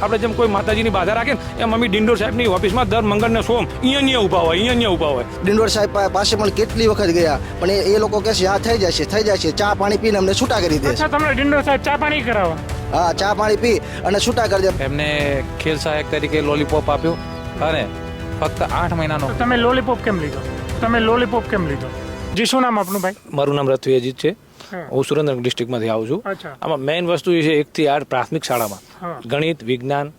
આપણે જેમ કોઈ માતાજીની બાધા રાખે ને એમ મમ્મી ડિંડોર સાહેબની ઓફિસમાં દર મંગળને સોમ અહીંયા અહીંયા ઊભા હોય અહીંયા અહીંયા ઊભા હોય. ડિંડોર સાહેબ પાસે પણ કેટલી વખત ગયા પણ એ- લોકો કહે છે હા થઈ જશે થઈ જશે ચા પાણી પીને અમને છૂટા કરી દે છે. તમને ડિંડોર સાહેબ ચા પાણી કરાવવા હા ચા પાણી પી અને છૂટા કરી દે. એમને ખેલ સહાયક તરીકે લોલીપોપ આપ્યો અને ફક્ત આઠ મહિનાનો તમે લોલીપોપ કેમ લીધો? તમે લોલીપોપ કેમ લીધો? જી શું નામ આપનું ભાઈ? મારું નામ રથવી અજીત છે. હા. સુરેન્દ્રનગર ડિસ્ટ્રિક્ટમાંથી આવું છું. આમાં મેઇન વસ્તુ એ છે એકથી આઠ પ્રાથમિક શાળામાં. ગણિત વિજ્ઞાન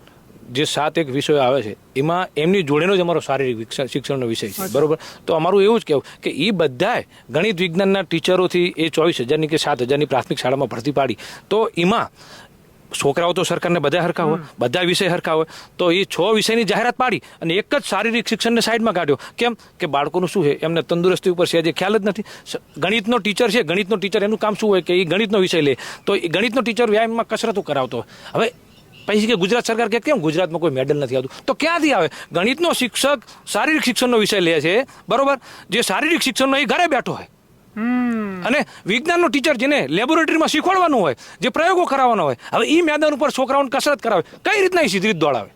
જે સાત એક વિષયો આવે છે એમાં એમની જોડેનો જ અમારો શારીરિક શિક્ષણનો વિષય છે. બરોબર? તો અમારું એવું જ કહેવું કે એ બધાય ગણિત વિજ્ઞાનના ટીચરોથી એ ચોવીસ હજારની કે સાત હજારની પ્રાથમિક શાળામાં ભરતી પાડી. તો એમાં છોકરાઓ તો સરકારને બધા હરખા હોય બધા વિષય હરખા હોય તો એ છ વિષયની જાહેરાત પાડી અને એક જ શારીરિક શિક્ષણને સાઈડમાં કાઢ્યો. કેમ? કે બાળકોનું શું છે? એમને તંદુરસ્તી ઉપર છે જે ખ્યાલ જ નથી. ગણિતનો ટીચર છે ગણિતનો ટીચર એનું કામ શું હોય કે એ ગણિતનો વિષય લે. તો એ ગણિતનો ટીચર વ્યાયામમાં કસરતો કરાવતો હોય. હવે પછી કે ગુજરાત સરકાર કે કેમ ગુજરાતમાં કોઈ મેડલ નથી આવતું? તો ક્યાંથી આવે? ગણિતનો શિક્ષક શારીરિક શિક્ષણનો વિષય લે છે બરોબર? જે શારીરિક શિક્ષણનો એ ઘરે બેઠો હોય. અને વિજ્ઞાનનો ટીચર જેને લેબોરેટરીમાં શીખવાડવાનું હોય જે પ્રયોગો કરાવવાનો હોય હવે એ મેદાન ઉપર છોકરાઓને કસરત કરાવે. કઈ રીતના એ સીધી દોડાવે?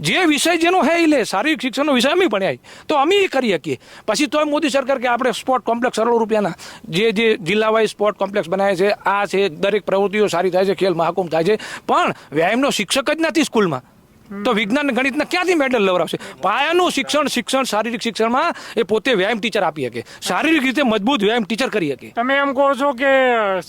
જે વિષય જેનો હે એ લે શારીરિક શિક્ષણનો વિષય અમે ભણ્યા તો અમે એ કરી શકીએ પછી તોય મોદી સરકાર કે આપણે સ્પોર્ટ કોમ્પ્લેક્સ કરોડ રૂપિયાના જે જે જિલ્લા વાઇઝ સ્પોર્ટ કોમ્પ્લેક્સ બનાવે છે આ છે દરેક પ્રવૃત્તિઓ સારી થાય છે ખેલ મહાકુંભ થાય છે. પણ વ્યાયામનો શિક્ષક જ નથી સ્કૂલમાં. તો વિજ્ઞાન ગણિતના ક્યાંથી મેડલ લવરાવશે પાયાનું શિક્ષણ શિક્ષણ શારીરિક શિક્ષણમાં એ પોતે વ્યાયામ ટીચર આપી શકે. શારીરિક રીતે મજબૂત વ્યાયામ ટીચર કરી શકે. તમે એમ કહો છો કે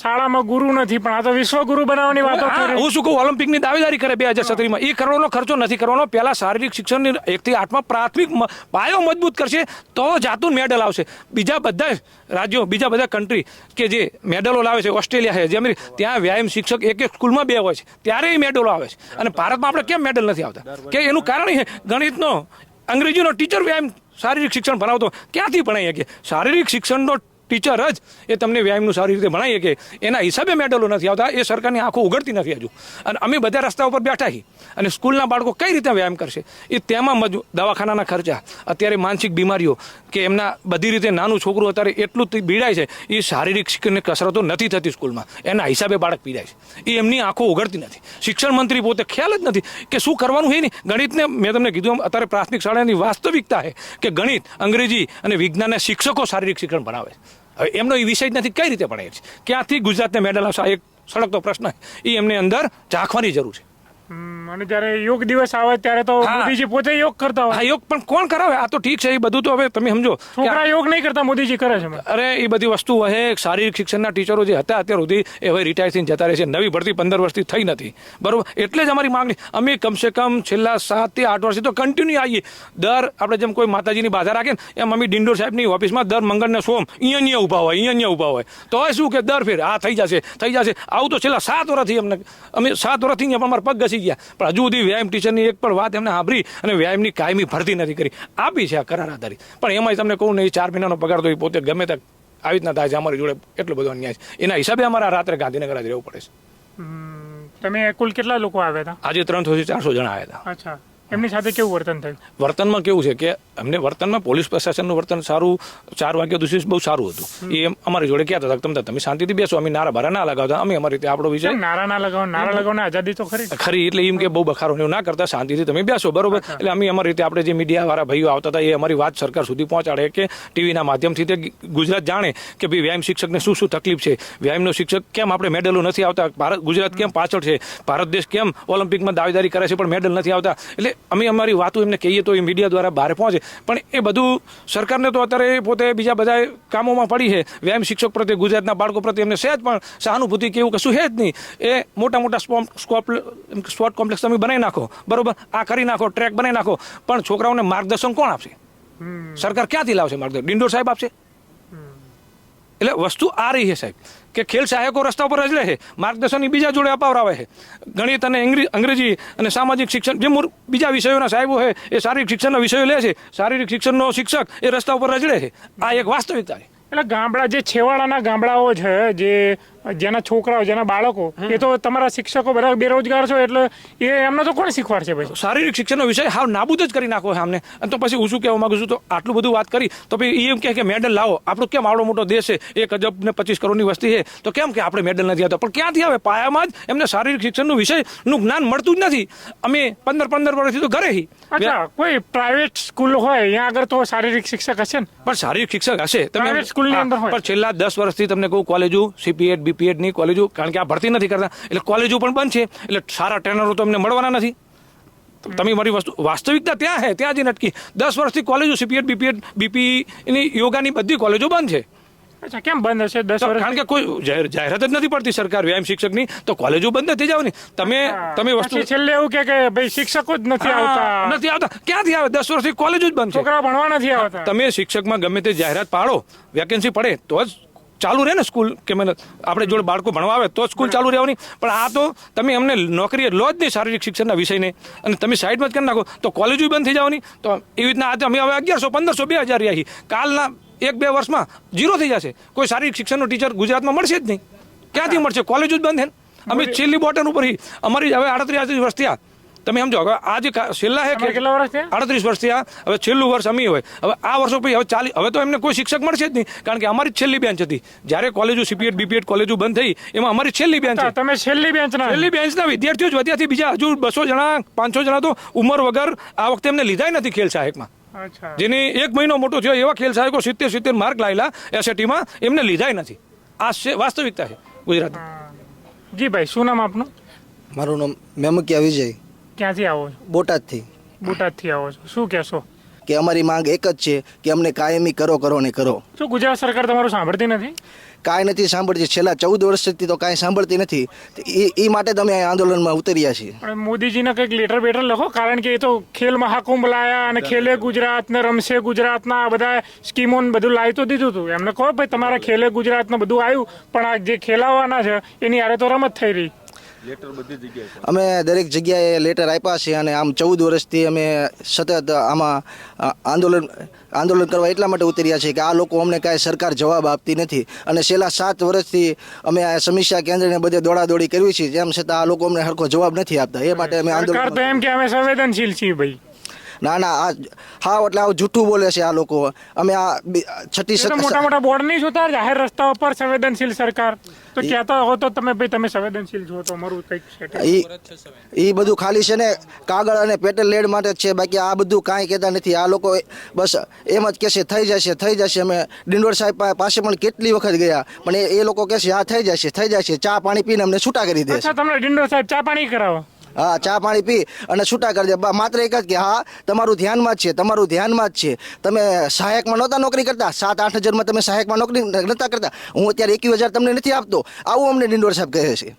શાળામાં ગુરુ નથી પણ આ તો વિશ્વ ગુરુ બનાવવાની વાતો હા, હું શું કહું? ઓલિમ્પિકની દાવેદારી કરે બે હજાર સત્રીમાં એ કરવાનો ખર્ચો નથી કરવાનો. પહેલા શારીરિક શિક્ષણની એકથી આઠમાં પ્રાથમિક પાયો મજબૂત કરશે તો જાતું મેડલ આવશે. બીજા બધા રાજ્યો બીજા બધા કન્ટ્રી કે જે મેડલો લાવે છે ઓસ્ટ્રેલિયા છે જે અમેરિકા ત્યાં વ્યાયામ શિક્ષક એક એક સ્કૂલમાં બે હોય છે. ત્યારે એ મેડલો આવે છે. અને ભારતમાં આપણે કેમ મેડલ નથી આવતા? કે એનું કારણ એ ગણિતનો અંગ્રેજીનો ટીચર વ્યાયામ શારીરિક શિક્ષણ ભણાવતો. ક્યાંથી ભણાઈ શકીએ શારીરિક શિક્ષણનો ટીચર જ એ તમને વ્યાયામનું સારી રીતે ભણાવીએ કે એના હિસાબે મેડલો નથી આવતા, એ સરકારની આંખો ઉઘડતી નથી હજુ. અને અમે બધા રસ્તા ઉપર બેઠા છીએ. અને સ્કૂલના બાળકો કઈ રીતે વ્યાયામ કરશે? એ તેમાં મજુ દવાખાનાના ખર્ચા, અત્યારે માનસિક બીમારીઓ, કે એમના બધી રીતે નાનું છોકરું અત્યારે એટલું પીડાય છે, એ શારીરિક કસરતો નથી થતી સ્કૂલમાં. એના હિસાબે બાળક પીડાય છે. એ એમની આંખો ઉઘડતી નથી. શિક્ષણ મંત્રી પોતે ખ્યાલ જ નથી કે શું કરવાનું છે નહીં ગણિતને મેં તમને કીધું અત્યારે પ્રાથમિક શાળાની વાસ્તવિકતા છે કે ગણિત, અંગ્રેજી અને વિજ્ઞાનના શિક્ષકો શારીરિક શિક્ષણ ભણાવે છે. હવે એમનો એ વિષય જ નથી, કઈ રીતે ભણાય છે ક્યાંથી ગુજરાતને મેડલ આવશે એક સડકતો પ્રશ્ન એ એમને અંદર ઝાંખવાની જરૂર છે. અને જ્યારે યોગ દિવસ આવે ત્યારે તો મોદીજી પોતે યોગ કરતા હોય. યોગ પણ કોણ કરાવે આ તો ઠીક છે એ બધું તો હવે તમે સમજો. છોકરા યોગ નહીં કરતા મોદીજી કરે છે અરે એ બધી વસ્તુ હે શારીરિક શિક્ષણના ટીચરો જે હતા અત્યાર સુધી એ હવે રિટાયર થઈને જતા રહે છે. નવી ભરતી પંદર વર્ષથી થઈ નથી. બરોબર? એટલે જ અમારી માંગણી. અમે કમસે કમ છેલ્લા સાતથી આઠ વર્ષથી તો કન્ટિન્યુ આવીએ. દર આપણે જેમ કોઈ માતાજીની બાધા રાખે ને એમ અમે ડિંડોર સાહેબની ઓફિસમાં દર મંગળને સોમ અહીંયા અહીંયા ઊભા હોય અહીંયા અહીંયા ઊભા હોય. તો શું કે દર ફેર આ થઈ જશે થઈ જશે. આવું તો છેલ્લા સાત વર્ષથી અમને અમે સાત વર્ષથી અમારા પગ ઘસી ગયા. પણ હજુ સુધી વ્યાયામ ટીચરની એક પણ વાત એમને સાંભળી અને વ્યાયામની કાયમી ભરતી નથી કરી. આપી છે આ કરાર આધારિત. પણ એમાંય તમને કહું ને એ ચાર મહિનાનો પગાર તો એ પોતે ગમે ત્યાં આવી રીતના થાય છે અમારી જોડે એટલો બધો અન્યાય છે. એના હિસાબે અમારા રાત્રે ગાંધીનગર જ રહેવું પડે છે. તમે કુલ કેટલા લોકો આવ્યા હતા? આજે ત્રણસો થી ચારસો જણા આવ્યા હતા. અચ્છા. એમની સાથે કેવું વર્તન થયું? વર્તનમાં કેવું છે કે અમને વર્તનમાં પોલીસ પ્રશાસનનું વર્તન સારું ચાર વાગ્યા સુધી બહુ સારું હતું. એ અમારી જોડે કહેતા હતા તમે તમે શાંતિથી બેસો અમે નારા બારા ના લગાવતા અમે અમારી રીતે આપણો વિષય કેમ નારા ના લગાવો? નારા લગાવવાની આઝાદી તો ખરી ખરી એટલે એમ કે બહુ બખારો એવું ના કરતા શાંતિથી તમે બેસો બરોબર? એટલે અમે અમારી રીતે આપણે જે મીડિયા વાળા ભાઈઓ આવતા હતા એ અમારી વાત સરકાર સુધી પહોંચાડે કે ટીવીના માધ્યમથી તે ગુજરાત જાણે કે ભાઈ વ્યાયામ શિક્ષકને શું શું તકલીફ છે? વ્યાયામનો શિક્ષક કેમ આપણે મેડલો નથી આવતા? ભારત ગુજરાત કેમ પાછળ છે? ભારત દેશ કેમ ઓલિમ્પિકમાં દાવેદારી કરે છે પણ મેડલ નથી આવતા? એટલે અમે અમારી વાતો એમને કહીએ તો એ મીડિયા દ્વારા બહાર પહોંચે. પણ એ બધું સરકારને તો અત્યારે પોતે બીજા બધા કામોમાં પડી છે. વ્યાયામ શિક્ષક પ્રત્યે ગુજરાતના બાળકો પ્રત્યે એમને સહેજ પણ સહાનુભૂતિ કે એવું કશું છે જ નહીં. એ મોટા મોટા સ્પોપ સ્કોપ સ્પોર્ટ કોમ્પ્લેક્સ તમે બનાવી નાખો. બરોબર? આ કરી નાખો ટ્રેક બનાવી નાખો. પણ છોકરાઓને માર્ગદર્શન કોણ આપશે? સરકાર ક્યાંથી લાવશે માર્ગદર્શન? ડિંડોર સાહેબ આપશે? એટલે વસ્તુ આ રહી છે સાહેબ. કે ખેલ સહાયકો રસ્તા ઉપર રજડે છે. માર્ગદર્શન બીજા જોડે અપાવરાવે છે. ગણિત અને અંગ્રેજી અને સામાજિક શિક્ષણ, જે બીજા વિષયોના સાહેબો છે એ શારીરિક શિક્ષણના વિષયો લે છે. શારીરિક શિક્ષણનો શિક્ષક એ રસ્તા ઉપર રજડે છે. આ એક વાસ્તવિકતા છે. એટલે ગામડા, જે છેવાડાના ગામડાઓ છે, જે જેના છોકરાઓ જેના બાળકો એ તો તમારા શિક્ષકો બધા બેરોજગાર છો એટલે એ એમને તો કોણ શીખવાડશે પછી? શારીરિક શિક્ષણનો વિષય હાવ નાબૂદ જ કરી નાખો આમને. અને તો પછી હું શું કહેવા માંગુ છું તો આટલું બધું વાત કરી તો પછી એમ કહે કે મેડલ લાવો. આપણો કેમ આવડો મોટો દેશ છે? એક અજબ ને પચીસ કરોડની વસ્તી છે. તો કેમ કે આપણે મેડલ નથી આવતા પણ ક્યાંથી આવે? પાયામાં જ એમને શારીરિક શિક્ષણનું વિષયનું જ્ઞાન મળતું જ નથી. અમે પંદર પંદર વર્ષથી તો ઘરે અચ્છા કોઈ પ્રાઇવેટ સ્કૂલ હોય ત્યાં આગળ તો શારીરિક શિક્ષક હશે ને? પણ શારીરિક શિક્ષક હશે. તમે સ્કૂલની અંદર હોય. પણ છેલ્લા દસ વર્ષથી તમને કહું કોલેજો સીપીએડ બીપીએડ પીએડની કોલેજો કારણ કે આ ભરતી નથી કરતા. એટલે કોલેજો પણ બંધ છે. એટલે સારા ટ્રેનરો તો અમને મળવાના નથી. તમે મારી વસ્તુ વાસ્તવિકતા ત્યાં છે ત્યાં જઈને અટકી દસ વર્ષથી કોલેજો સીપીએડ બીપીએડ બીપી ની યોગાની બધી કોલેજો બંધ છે. અચ્છા કેમ બંધ હશે? દસ વર્ષ કારણ કે કોઈ જાહેરાત જ નથી પડતી સરકાર વ્યાયામ શિક્ષકની. તો કોલેજો બંધ થઈ જવાની. તમે તમે વસ્તુ છેલ્લે એવું કે કે ભાઈ શિક્ષકો જ નથી આવતા. નથી આવતા. ક્યાંથી આવે? દસ વર્ષથી કોલેજો જ બંધ છોકરા ભણવા નથી આવતા. તમે શિક્ષકમાં ગમે તે જાહેરાત પાડો વેકેન્સી પડે તો જ ચાલુ રહે ને સ્કૂલ? કે મને આપણે જોડે બાળકો ભણવા આવે તો સ્કૂલ ચાલુ રહેવાની? પણ આ તો તમે એમને નોકરી લો જ નહીં શારીરિક શિક્ષણના વિષયને. અને તમે સાઈડમાં જ કરી નાખો. તો કોલેજો બંધ થઈ જવાની. તો એવી રીતના આજે અમે હવે અગિયારસો પંદરસો બે હજાર રહ્યા છીએ. કાલના એક બે વર્ષમાં જીરો થઈ જશે. કોઈ શારીરિક શિક્ષણનો ટીચર ગુજરાતમાં મળશે જ નહીં. ક્યાંથી મળશે? કોલેજો જ બંધ છે અમે છેલ્લી બોટન ઉપર હી. અમારી હવે આડત્રીસ વર્ષ થયા. તમે સમજો હવે આ જે છેલ્લા હે કેટલા વર્ષ થયા? આડત્રીસ વર્ષ થયા હવે છેલ્લું વર્ષ અમી હોય. હવે આ વર્ષો પછી હવે ચાલી હવે તો એમને કોઈ શિક્ષક મળશે જ નહીં કારણ કે અમારી છેલ્લી બેન્ચ હતી. જ્યારે કોલેજો સીપીએડ બીપીએડ કોલેજો બંધ થઈ એમાં અમારી છેલ્લી બેન્ચ તમે છેલ્લી બેન્ચ ના છેલ્લી બેન્ચના વિદ્યાર્થીઓ જ વધ્યાથી બીજા હજુ બસો જણા પાંચસો જણા તો ઉંમર વગર આ વખતે એમને લીધાય નથી ખેલ સહાયકમાં. જેની એક મહિનો મોટો થયો એવા ખેલ સહાયકો સિત્તેર સિત્તેર માર્ક લાયેલા એસએટીમાં એમને લીધાય નથી. આ છે વાસ્તવિકતા છે ગુજરાત જી ભાઈ શું નામ આપનું? મારું નામ મેમકિયા વિજય. ક્યાંથી આવો છો? બોટાદથી. બોટાદથી આવો છો. શું કહેશો? કે અમારી માંગ એક જ છે કે અમને કાયમી કરો કરો ને કરો. શું ગુજરાત સરકાર તમારું સાંભળતી નથી? કાંઈ નથી સાંભળતી. છેલ્લા ચૌદ વર્ષથી તો કાંઈ સાંભળતી નથી. એ એ માટે તમે આ આંદોલનમાં ઉતર્યા છીએ. પણ મોદીજીને કંઈક લેટર બેટર લખો કારણ કે એ તો ખેલ મહાકુંભ લાયા અને ખેલે ગુજરાત ને રમશે ગુજરાતના આ બધા સ્કીમો બધું લાવી તો દીધું હતું એમને કહો ભાઈ તમારા ખેલે ગુજરાતનું બધું આવ્યું પણ આ જે ખેલાવાના છે એની આરે તો રમત થઈ રહી. અમે દરેક જગ્યાએ લેટર આપ્યા છે અને આમ ચૌદ વર્ષથી અમે સતત આમાં આંદોલન આંદોલન કરવા એટલા માટે ઉતર્યા છે કે આ લોકો અમને કાંઈ સરકાર જવાબ આપતી નથી. અને છેલ્લા સાત વર્ષથી અમે આ સમીક્ષા કેન્દ્રને બધે દોડાદોડી કરવી છે. જેમ છતાં આ લોકો અમને સરખો જવાબ નથી આપતા. એ માટે અમે આંદોલન એમ કે અમે સંવેદનશીલ છીએ ભાઈ. ના ના આ હા એટલે આવું જૂઠું બોલે છે આ લોકો. અમે આ છઠ્ઠી એ મોટા મોટા બોર્ડ નહીં જોતા? જાહેર રસ્તા ઉપર સંવેદનશીલ સરકાર. તો કહેતા હો તો તમે ભાઈ તમે સંવેદનશીલ છો તો અમારું કંઈક છે ઈ બધું ખાલી છે ને કાગળ અને પેટલ લેડ માટે જ છે. બાકી આ બધું કાંઈ કહેતા નથી. આ લોકો બસ એમ જ કહેશે થઈ જશે થઈ જશે. અમે ડિંડોર સાહેબ પાસે પણ કેટલી વખત ગયા. પણ એ એ લોકો કહેશે હા થઈ જશે થઈ જશે. ચા પાણી પીને અમને છૂટા કરી દે અચ્છા તમને ડિંડો સાહેબ ચા પાણી કરાવો? હા ચા પાણી પી અને છૂટા કરી દે. બા- માત્ર એક જ કે હા તમારું ધ્યાનમાં જ છે તમારું ધ્યાનમાં જ છે. તમે સહાયકમાં નહોતા નોકરી કરતા? સાત આઠ હજારમાં તમે સહાયકમાં નોકરી નહોતા કરતા? હું અત્યારે એકવીસ હજાર તમને નથી આપતો. આવું અમને ડિંડોર સાહેબ કહે છે.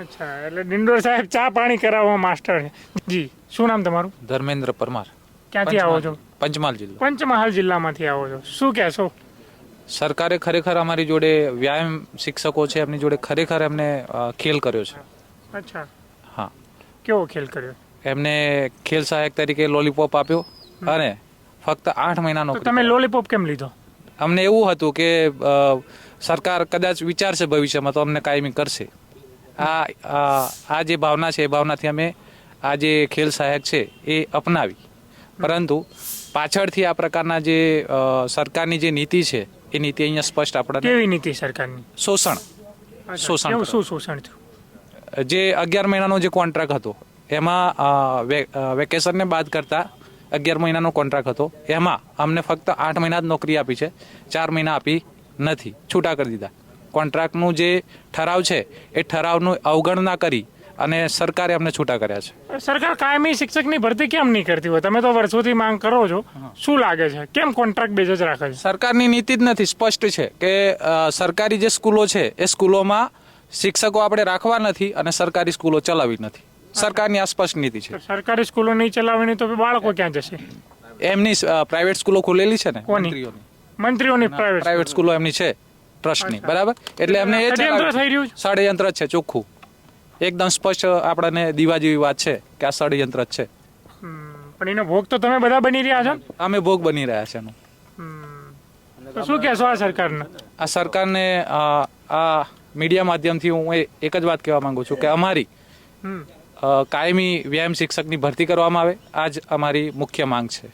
અચ્છા એટલે ડિંડોર સાહેબ ચા પાણી કરાવવા માસ્ટર છે. જી શું નામ તમારું? ધર્મેન્દ્ર પરમાર. ક્યાંથી આવો છો? પંચમહાલ જિલ્લો. પંચમહાલ જિલ્લામાંથી આવો છો. શું કહેશો સરકારે ખરેખર અમારી જોડે વ્યાયામ શિક્ષકો છે એમની જોડે ખરેખર એમને ખેલ કર્યો છે. અચ્છા. કેવો ખેલ કર્યો? એમને ખેલ સહાયક તરીકે લોલીપોપ આપ્યો અને ફક્ત આઠ મહિનાનો તમે લોલીપોપ કેમ લીધો? અમને એવું હતું કે સરકાર કદાચ વિચારશે ભવિષ્યમાં તો અમને કાયમી કરશે. આ આ જે ભાવના છે એ ભાવનાથી અમે આ જે ખેલ સહાયક છે એ અપનાવી. પરંતુ પાછળથી આ પ્રકારના જે સરકારની જે નીતિ છે એ નીતિ અહીંયા સ્પષ્ટ આપણને કેવી નીતિ સરકારની? શોષણ. શોષણ શું શોષણ થયું? જે અગિયાર મહિનાનો જે કોન્ટ્રાક્ટ હતો એમાં વે- વેકેશનને બાદ કરતાં અગિયાર મહિનાનો કોન્ટ્રાક્ટ હતો. એમાં અમને ફક્ત આઠ મહિના જ નોકરી આપી છે ચાર મહિના આપી નથી છૂટા કરી દીધા. કોન્ટ્રાક્ટનું જે ઠરાવ છે એ ઠરાવનું અવગણના કરી અને સરકારે અમને છૂટા કર્યા છે. સરકાર કાયમી શિક્ષકની ભરતી કેમ નહીં કરતી હોય? તમે તો વર્ષોથી માંગ કરો છો. શું લાગે છે? કેમ કોન્ટ્રાક્ટ બેઝ જ રાખે છે? સરકારની નીતિ જ નથી સ્પષ્ટ છે કે સરકારી જે સ્કૂલો છે એ સ્કૂલોમાં શિક્ષકો આપણે રાખવા નથી અને સરકારી સ્કૂલો ચલાવી નથી. સરકારની આ સ્પષ્ટ નીતિ છે. સરકારી સ્કૂલો નહીં ચલાવવાની તો બાળકો ક્યાં જશે? એમની પ્રાઇવેટ સ્કૂલો ખુલેલી છે ને? મંત્રીઓની. મંત્રીઓની પ્રાઇવેટ પ્રાઇવેટ સ્કૂલો. એમની છે ટ્રસ્ટની. બરાબર? એટલે એમને એ ષડયંત્ર છે. ચોખ્ખું. એકદમ સ્પષ્ટ આપણને દીવા જેવી વાત છે કે આ ષડયંત્ર છે. પણ એનો ભોગ તો તમે બધા બની રહ્યા છો અમે ભોગ બની રહ્યા છે એનું. શું કહેશો આ સરકારને? આ સરકારને આ મીડિયા માધ્યમથી હું એક જ વાત કહેવા માંગુ છું કે અમારી કાયમી વ્યાયામ શિક્ષકની ભરતી કરવામાં આવે. આ જ અમારી મુખ્ય માંગ છે.